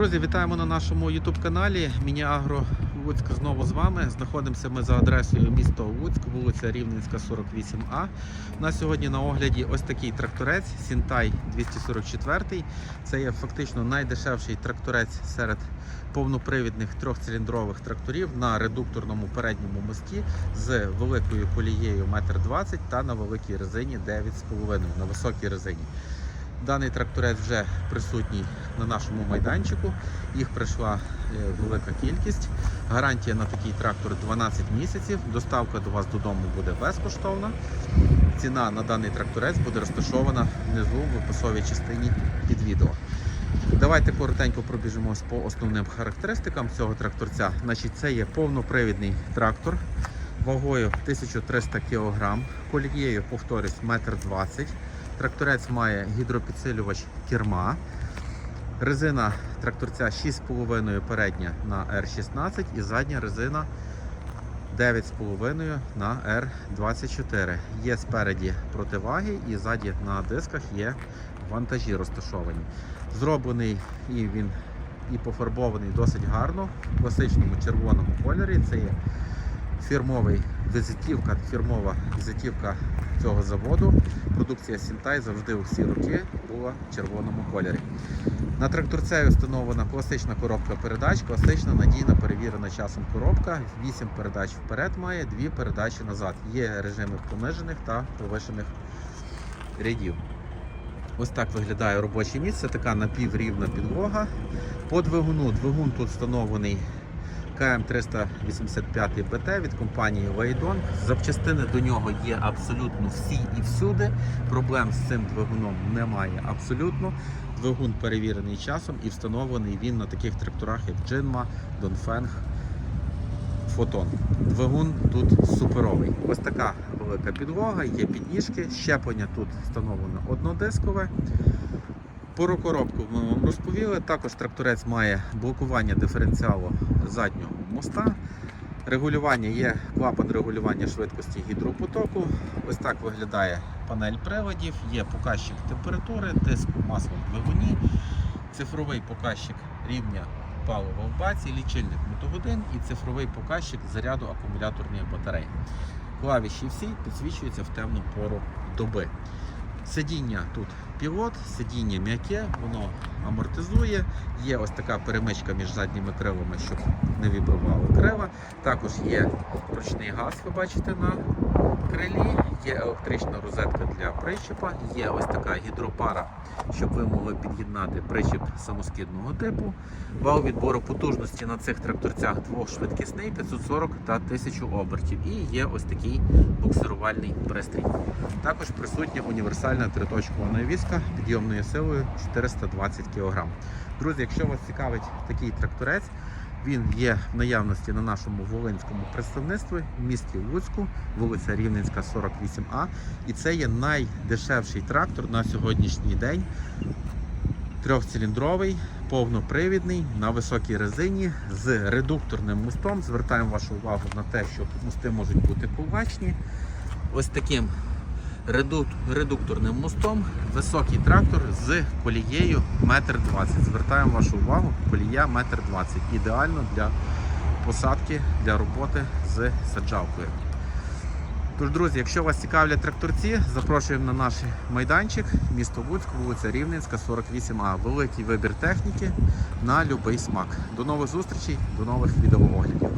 Друзі, вітаємо на нашому YouTube каналі. Міні-Агро Луцьк знову з вами. Знаходимося ми за адресою місто Луцьк, вулиця Рівненська, 48А. У нас сьогодні на огляді ось такий тракторець Сінтай 244. Це є фактично найдешевший тракторець серед повнопривідних трьохциліндрових тракторів на редукторному передньому мості з великою колією 1,20 м та на великій резині 9,5 на високій резині. Даний тракторець вже присутній на нашому майданчику. Їх прийшла е, велика кількість. Гарантія на такий трактор 12 місяців. Доставка до вас додому буде безкоштовна. Ціна на даний тракторець буде розташована внизу в описовій частині під відео. Давайте коротенько пробіжимось по основним характеристикам цього тракторця. Значить, це є повнопривідний трактор вагою 1300 кг, колією, повторюсь, 1,20 м. Тракторець має гідропідсилювач керма. Резина тракторця 6,5 передня на R16 і задня резина 9,5 на R24. Є спереді противаги і ззаді на дисках є вантажі розташовані. Зроблений і він і пофарбований досить гарно в класичному червоному кольорі. Це є фірмовий візитівка, фірмова візитівка цього заводу. Продукція Сінтай завжди у всі роки була в червоному кольорі. На тракторцею встановлена класична коробка передач, класична надійна перевірена часом коробка. 8 передач вперед має, 2 передачі назад. Є режими понижених та повишених рядів. Ось так виглядає робоче місце, така напіврівна підлога. По двигуну двигун тут встановлений КМ385 БТ від компанії Вейдон. Запчастини до нього є абсолютно всі і всюди. Проблем з цим двигуном немає абсолютно. Двигун перевірений часом і встановлений він на таких тракторах, як Джинма, Донфенг, Фотон. Двигун тут суперовий. Ось така велика підлога, є підніжки, щеплення тут встановлено однодискове. Про коробку ми вам розповіли. Також тракторець має блокування диференціалу заднього моста. Регулювання є клапан регулювання швидкості гідропотоку. Ось так виглядає панель приладів, є показчик температури, тиску масла в двигуні, цифровий показчик рівня палива в баці, лічильник мотогодин і цифровий показчик заряду акумуляторної батареї. Клавіші всі підсвічуються в темну пору доби. Сидіння тут пілот, сидіння м'яке, воно амортизує. Є ось така перемичка між задніми крилами, щоб не вібрувало крила. Також є ручний газ, ви бачите на крилі, є електрична розетка для причепа, є ось така гідропара, щоб ви могли під'єднати причеп самоскидного типу. Вал відбору потужності на цих тракторцях двохшвидкісний 540 та 1000 обертів. І є ось такий буксирувальний пристрій. Також присутня універсальна триточкова навіска підйомною силою 420 кг. Друзі, якщо вас цікавить такий тракторець, він є в наявності на нашому волинському представництві в місті Луцьку, вулиця Рівненська, 48А. І це є найдешевший трактор на сьогоднішній день. Трьохциліндровий, повнопривідний, на високій резині з редукторним мостом. Звертаємо вашу увагу на те, що мости можуть бути кулачні. Ось таким редукторним мостом високий трактор з колією 1,20 м. Звертаємо вашу увагу, колія 1,20 м. Ідеально для посадки, для роботи з саджалкою. Тож, друзі, якщо вас цікавлять тракторці, запрошуємо на наш майданчик, місто Луцьк, вулиця Рівненська, 48А. Великий вибір техніки на будь-який смак. До нових зустрічей, до нових відеооглядів.